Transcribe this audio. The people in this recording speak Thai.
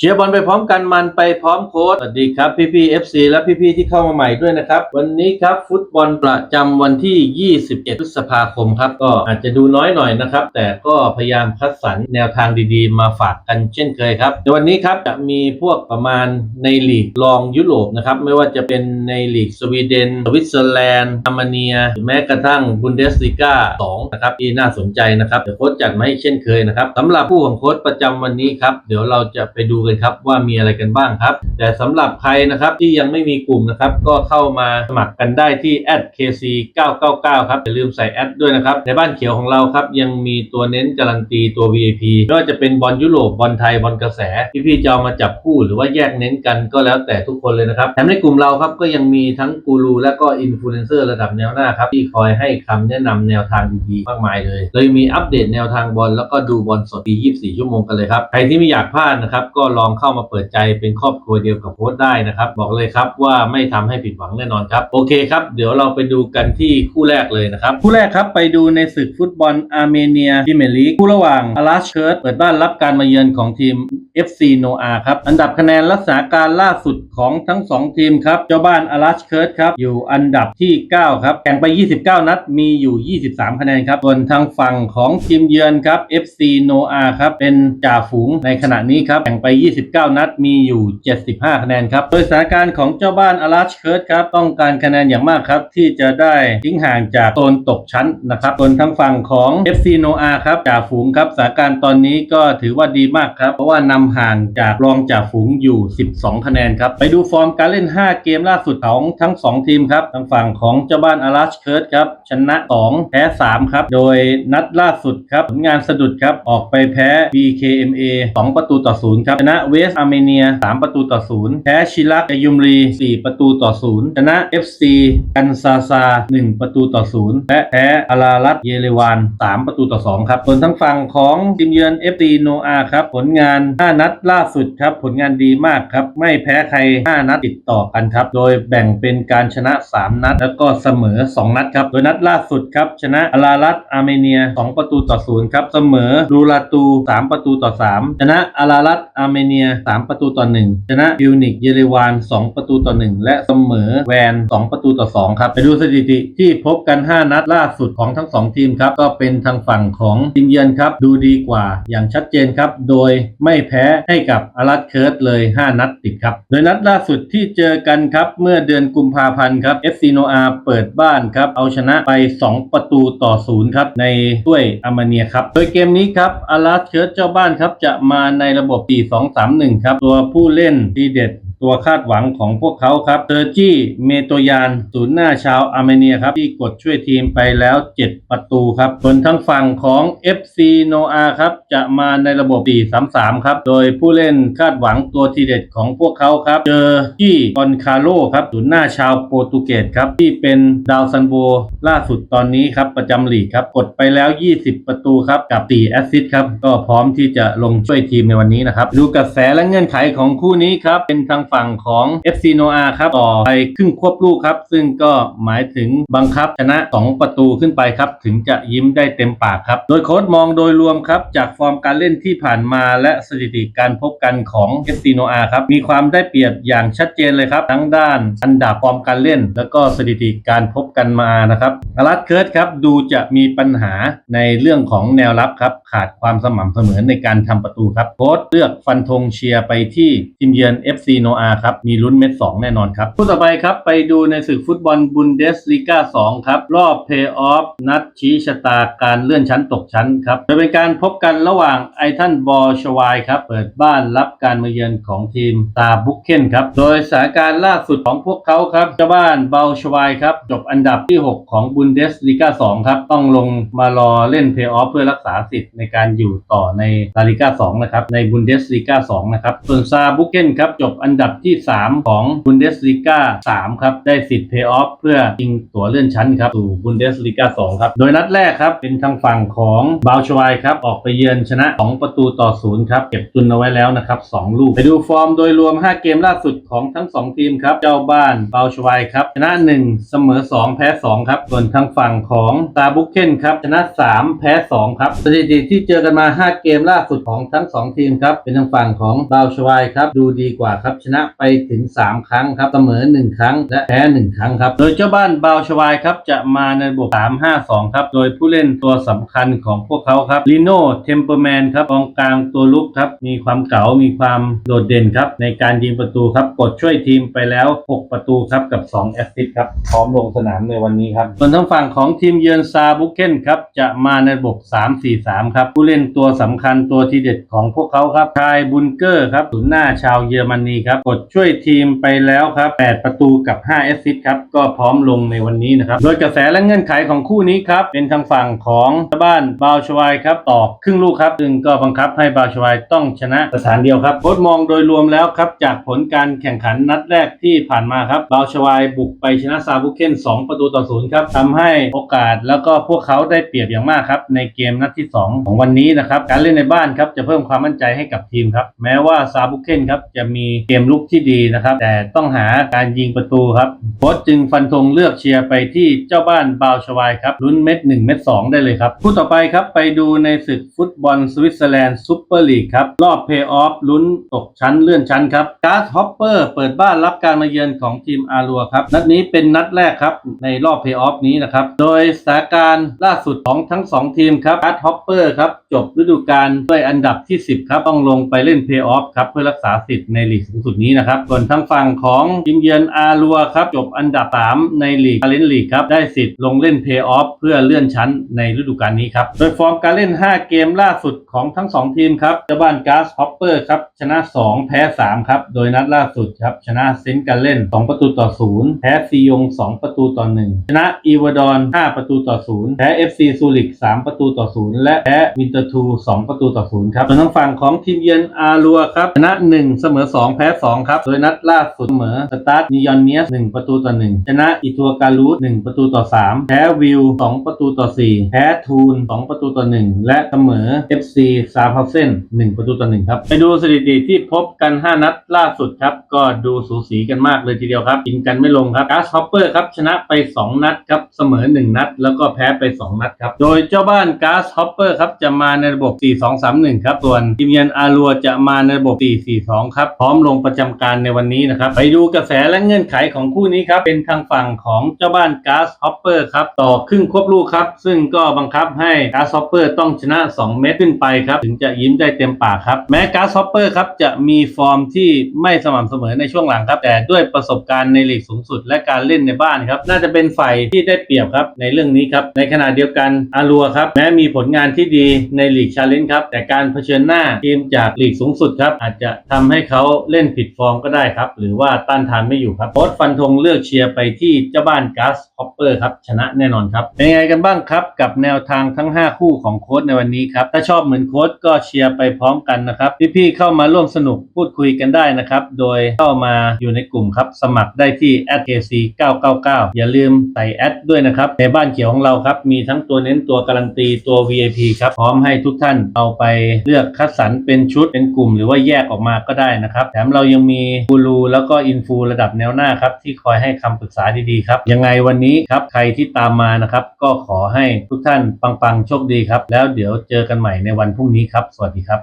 เชียร์บอลไปพร้อมกันมันไปพร้อมโค้ชสวัสดีครับพี่พี่ FC และพี่พี่ๆที่เข้ามาใหม่ด้วยนะครับ วันนี้ครับฟุตบอลประจำวันที่21พฤษภาคมครับ ก็อาจจะดูน้อยหน่อยนะครับ แต่ก็พยายามคัดสรรแนวทางดีๆ มาฝากกันเช่นเคยครับในวันนี้ครับจะมีพวกประมาณในลีกรองยุโรปนะครับ ไม่ว่าจะเป็นในลีกสวีเดนสวิตเซอร์แลนด์อาร์เมเนียหรือแม้กระทั่งบุนเดสลิก้า2นะครับที่น่าสนใจนะครับเดี๋ยวโค้ชจัดมาให้เช่นเคยนะครับสำหรับผู้ของโค้ชประจำวันนี้ครับเดี๋ยวเราจะไปดูกันครับว่ามีอะไรกันบ้างครับ แต่สำหรับใครนะครับที่ยังไม่มีกลุ่มนะครับก็เข้ามาสมัครกันได้ที่ @kc 999ครับอย่าลืมใส่แอดด้วยนะครับ ในบ้านเขียวของเราครับยังมีตัวเน้นการันตีตัว VIP ไม่ว่าจะเป็นบอลยุโรปบอลไทยบอลกระแสที่พี่จะเอามาจับคู่หรือว่าแยกเน้นกันก็แล้วแต่ทุกคนเลยนะครับแถมในกลุ่มเราครับก็ยังมีทั้งกูรูและก็อินฟลูเอนเซอร์ระดับแนวหน้าครับที่คอยให้คำแนะนำแนวทางดีๆมากมายเลยเลยมีอัปเดตแนวทางบอลแล้วก็ดูบอลสดดี24 ชั่วโมงกันเลยครับใครที่ไม่อยากพลาดนะครับก็ลองเข้ามาเปิดใจเป็นครอบครัวเดียวกับโค้ชได้นะครับ บอกเลยครับว่าไม่ทำให้ผิดหวังแน่นอนครับ โอเคครับ เดี๋ยวเราไปดูกันที่คู่แรกเลยนะครับ คู่แรกครับไปดูในศึกฟุตบอลอาร์เมเนียพรีเมร์ลีกคู่ระหว่างอาราชเคิร์ตเปิดบ้านรับการมาเยือนของทีม FC โนอาครับ อันดับคะแนนรักษาการล่าสุดของทั้ง 2 ทีมครับ เจ้าบ้านอาราชเคิร์ตครับ อยู่อันดับที่ 9 ครับ แข่งไป 29 นัด มีอยู่ 23 คะแนนครับ ส่วนทางฝั่งของทีมเยือนครับ FC โนอาครับ เป็นจ่าฝูงในขณะนี้ครับ แข่งไป29 นัดมีอยู่ 75 คะแนนครับ โดยสถานการณ์ของเจ้าบ้านอาราชเคิร์ตครับต้องการคะแนนอย่างมากครับ ที่จะได้ทิ้งห่างจากโซนตกชั้นนะครับส่วนทางฝั่งของ FC โนอาครับจ่าฝูงครับสถานการณ์ตอนนี้ก็ถือว่าดีมากครับ เพราะว่านำห่างจากรองจ่าฝูงอยู่ 12 คะแนนครับ ไปดูฟอร์มการเล่น 5 เกมล่าสุดของทั้ง 2 ทีมครับทางฝั่งของเจ้าบ้านอาราชเคิร์ตครับชนะ 2 แพ้ 3 ครับ โดยนัดล่าสุดครับผลงานสะดุดครับออกไปแพ้ BKMA 2 ประตูต่อ 0 ครับชนะเวสอาร์เมเนีย 3 ประตูต่อ 0 แพ้ชิลักยยุมรี 4 ประตูต่อ 0 ชนะ FC กันซาซา 1 ประตูต่อ 0 และแพ้อารารัตเยเลวาน 3 ประตูต่อ 2 ครับส่วนทางฝั่งของทีมเยือน FC โนอาครับ ผลงาน 5 นัดล่าสุดครับ ผลงานดีมากครับ ไม่แพ้ใคร 5 นัดติดต่อกันครับ โดยแบ่งเป็นการชนะ 3 นัด แล้วก็เสมอ 2 นัดครับ โดยนัดล่าสุดครับ ชนะอารารัตอาร์เมเนีย 2 ประตูต่อ 0 ครับ เสมอรูราตู 3 ประตูต่อ 3 ชนะอารารัตอาร์เมเนีย3 ประตูต่อ 1 ชนะบิวนิกเยเลวาน 2 ประตูต่อ 1 และเสมอแวน 2 ประตูต่อ 2 ครับ ไปดูสถิติที่พบกัน 5 นัดล่าสุดของทั้ง 2 ทีมครับ ก็เป็นทางฝั่งของทีมเยือนครับ ดูดีกว่าอย่างชัดเจนครับ โดยไม่แพ้ให้กับอารัตเคิร์ตเลย 5 นัดติดครับ โดยนัดล่าสุดที่เจอกันครับเมื่อเดือนกุมภาพันธ์ครับ FC โนอาเปิดบ้านครับเอาชนะไป 2 ประตูต่อ 0 ครับ ในถ้วยอาร์เมเนียครับ โดยเกมนี้ครับอาราตเคิร์ตเจ้าบ้านครับจะมาในระบบ2 3 1 ครับ ตัวผู้เล่นดีเด็ด ตัวคาดหวังของพวกเขาครับเซอร์จี้เมโตยานศูนย์หน้าชาวอาร์เมเนียครับ ที่กดช่วยทีมไปแล้ว 7 ประตูครับส่วนทางฝั่งของ FC โนอาครับ จะมาในระบบ 4-3-3 ครับ โดยผู้เล่นคาดหวังตัวทีเด็ดของพวกเขาครับเจอจี้กอนคาโลครับศูนย์หน้าชาวโปรตุเกสครับที่เป็นดาวซันโบล่าสุดตอนนี้ครับประจำลีกครับกดไปแล้ว 20 ประตูครับกับ4แอสซิสต์ครับก็พร้อมที่จะลงช่วยทีมในวันนี้นะครับดูกระแสและเงื่อนไขของคู่นี้ครับเป็นทางฝั่งของ FC โนอาครับต่อไปครึ่งควบลูกครับ ซึ่งก็หมายถึงบังคับชนะ 2 ประตูขึ้นไปครับ ถึงจะยิ้มได้เต็มปากครับ โดยโค้ชมองโดยรวมครับ จากฟอร์มการเล่นที่ผ่านมาและสถิติการพบกันของ FC โนอาครับ มีความได้เปรียบอย่างชัดเจนเลยครับ ทั้งด้านอันดับฟอร์มการเล่น แล้วก็สถิติการพบกันมานะครับอารัตเคิร์ตครับดูจะมีปัญหาในเรื่องของแนวรับครับ ขาดความสม่ำเสมอในการทำประตูครับโค้ชเลือกฟันธงเชียร์ไปที่ทีมเยือน FC โนอาครับ มีลุ้นเม็ด 2 แน่นอนครับคู่ต่อไปครับ ไปดูในศึกฟุตบอลบุนเดสลีกา2ครับ รอบเพย์ออฟนัดชี้ชะตาการเลื่อนชั้นตกชั้นครับโดยเป็นการพบกันระหว่างไอทันบอชวายครับ เปิดบ้านรับการมาเยือนของทีมตาบุกเคนครับ โดยสถานการณ์ล่าสุดของพวกเขาครับเจ้าบ้านเบาชวายครับ จบอันดับที่ 6 ของบุนเดสลีกา2ครับ ต้องลงมารอเล่นเพย์ออฟเพื่อรักษาสิทธิ์ในการอยู่ต่อในลาลิกา2นะครับ ในบุนเดสลีกา2นะครับ ส่วนซาบุกเคนครับ จบอันดับดับที่ 3 ของบุนเดสลีกา3ครับ ได้สิทธิ์เพย์ออฟเพื่อชิงตั๋วเลื่อนชั้นครับสู่บุนเดสลีกา2ครับ โดยนัดแรกครับ เป็นทางฝั่งของบาวชวายครับ ออกไปเยือนชนะ 2 ประตูต่อศูนย์ครับ เก็บตุนเอาไว้แล้วนะครับ 2 ลูก ไปดูฟอร์มโดยรวม 5 เกมล่าสุดของทั้ง 2 ทีมครับ เจ้าบ้านบาวชวายครับ ชนะ 1 เสมอ 2 แพ้ 2 ครับ ส่วนทางฝั่งของตาบุกเคนครับชนะ 3 แพ้ 2 ครับสถิติที่เจอกันมา 5 เกมล่าสุดของทั้ง 2 ทีมครับเป็นทางฝั่งของบาวชวายครับดูดีกว่าครับชนะไปถึง 3 ครั้งครับเสมอ 1 ครั้ง และแพ้ 1 ครั้งครับ โดยเจ้าบ้านบาวชวายครับจะมาในระบบ3-5-2 ครับ โดยผู้เล่นตัวสำคัญของพวกเขาครับลิโน่เทมเปอร์แมนครับกองกลางตัวลุกครับมีความเก๋ามีความโดดเด่นครับในการยิงประตูครับกดช่วยทีมไปแล้ว 6 ประตูครับกับ 2 แอสซิสต์ครับพร้อมลงสนามในวันนี้ครับส่วนทางฝั่งของทีมเยือนซาบุกเกนครับจะมาในระบบ3-4-3 ครับ ผู้เล่นตัวสำคัญตัวทีเด็ดของพวกเขาครับชายบุนเกอร์ครับศูนย์หน้าชาวเยอรมนีครับกดช่วยทีมไปแล้วครับ 8 ประตูกับ 5 แอสซิสต์ครับ ก็พร้อมลงในวันนี้นะครับ โดยกระแสและเงื่อนไขของคู่นี้ครับ เป็นทางฝั่งของบ้านบาวชวายครับต่อครึ่งลูกครับ ซึ่งก็บังคับให้บาวชวายต้องชนะสถานเดียวครับโค้ชมองโดยรวมแล้วครับ จากผลการแข่งขันนัดแรกที่ผ่านมาครับบาวชวายบุกไปชนะซาบุเคน2 ประตูต่อศูนย์ครับทำให้โอกาสแล้วก็พวกเขาได้เปรียบอย่างมากครับในเกมนัดที่ 2 ของวันนี้นะครับการเล่นในบ้านครับจะเพิ่มความมั่นใจให้กับทีมครับแม้ว่าซาบุเคนครับจะมีเกมลุกที่ดีนะครับ แต่ต้องหาการยิงประตูครับโค้ชจึงฟันธงเลือกเชียร์ไปที่เจ้าบ้านบาวชวายครับลุ้นเม็ด1เม็ด2ได้เลยครับคู่ต่อไปครับไปดูในศึกฟุตบอลสวิตเซอร์แลนด์ซูเปอร์ลีกครับรอบเพย์ออฟลุ้นตกชั้นเลื่อนชั้นครับการ์ดฮอปเปอร์เปิดบ้านรับการมาเยือนของทีมอารัวครับนัดนี้เป็นนัดแรกครับในรอบเพย์ออฟนี้นะครับโดยสถานการณ์ล่าสุดของทั้ง 2 ทีมครับการ์ดฮอปเปอร์ครับจบฤดูกาลด้วยอันดับที่ 10 ครับต้องลงไปเล่นเพย์ออฟครับเพื่อรักษาสิทธิ์ในลีกสูงสุดนี้นะครับส่วนทางฝั่งของทีมเยือนอารัวครับจบอันดับ 3 ในลีกคาเลนลีกครับได้สิทธิ์ลงเล่นเพย์ออฟเพื่อเลื่อนชั้นในฤดูกาลนี้ครับโดยฟอร์มการเล่น 5 เกมล่าสุดของทั้ง 2 ทีมครับเจ้าบ้านการ์สฮอปเปอร์ครับชนะ 2 แพ้ 3 ครับโดยนัดล่าสุดครับชนะเซนต์การเล่น 2 ประตูต่อ 0 แพ้ซียง 2 ประตูต่อ 1 ชนะอีวาดอน 5 ประตูต่อ 0 แพ้ FC ซูริก 3 ประตูต่อ 0 และแพ้วินเตอร์ทู 2 ประตูต่อ 0 ครับส่วนทางฝั่งของทีมเยือนอารัวครับชนะ 1 เสมอ 2 แพ้ 2ครับ โดยนัดล่าสุดเสมอสตาร์ทนิยอนเนียส1ประตูต่อ 1 ชนะอิทัวการูส1ประตูต่อ 3 แพ้วิว 2 ประตูต่อ 4 แพ้ทูน 2 ประตูต่อ 1 และเสมอ FC ซาพาเซน1ประตูต่อ 1 ครับ ไปดูสถิติที่พบกัน 5 นัดล่าสุดครับ ก็ดูสูสีกันมากเลยทีเดียวครับกินกันไม่ลงครับกาสฮอปเปอร์ครับชนะไป 2 นัดครับเสมอ 1 นัด แล้วก็แพ้ไป 2 นัดครับโดยเจ้าบ้านกาสฮอปเปอร์ครับจะมาในระบบ 4-2-3-1 ครับส่วนทีมเยือนอารัวจะมาในระบบ 4-4-2 ครับพร้อมลงประจำการในวันนี้นะครับ ไปดูกระแสและเงื่อนไขของคู่นี้ครับ เป็นทางฝั่งของเจ้าบ้านกาสฮอปเปอร์ครับ ต่อครึ่งควบลูกครับ ซึ่งก็บังคับให้กาสฮอปเปอร์ต้องชนะ 2 เม็ดขึ้นไปครับ ถึงจะยิ้มได้เต็มปากครับ แม้กาสฮอปเปอร์ครับจะมีฟอร์มที่ไม่สม่ำเสมอในช่วงหลังครับ แต่ด้วยประสบการณ์ในลีกสูงสุด และการเล่นในบ้านครับ น่าจะเป็นฝ่ายที่ได้เปรียบครับในเรื่องนี้ครับ ในขณะเดียวกันอารัวครับ แม้มีผลงานที่ดีในลีกชาเลนจ์ครับ แต่การเผชิญหน้าทีมจากลีกสูงสุดครับ อาจจะทำให้เขาเล่นผิดฟอร์มก็ได้ครับ หรือว่าต้านทานไม่อยู่ครับโค้ชฟันธงเลือกเชียร์ไปที่เจ้าบ้านกาสฮอปเปอร์ครับ ชนะแน่นอนครับ เป็นไงกันบ้างครับ กับแนวทางทั้ง 5 คู่ของโค้ชในวันนี้ครับ ถ้าชอบเหมือนโค้ชก็เชียร์ไปพร้อมกันนะครับ พี่ๆเข้ามาร่วมสนุกพูดคุยกันได้นะครับ โดยเข้ามาอยู่ในกลุ่มครับ สมัครได้ที่ @kc 999อย่าลืมใส่แอดด้วยนะครับในบ้านเขียวของเราครับมีทั้งตัวเน้นตัวการันตีตัว VIP ครับพร้อมให้ทุกท่านเอาไปเลือกคัดสรรเป็นชุดเป็นกลุ่ม หรือว่าแยกออกมาก็ได้นะครับแถมเรายังมีกูรูแล้วก็อินฟูระดับแนวหน้าครับที่คอยให้คำปรึกษาดีๆครับยังไงวันนี้ครับใครที่ตามมานะครับ ก็ขอให้ทุกท่านปังๆโชคดีครับ แล้วเดี๋ยวเจอกันใหม่ในวันพรุ่งนี้ครับ สวัสดีครับ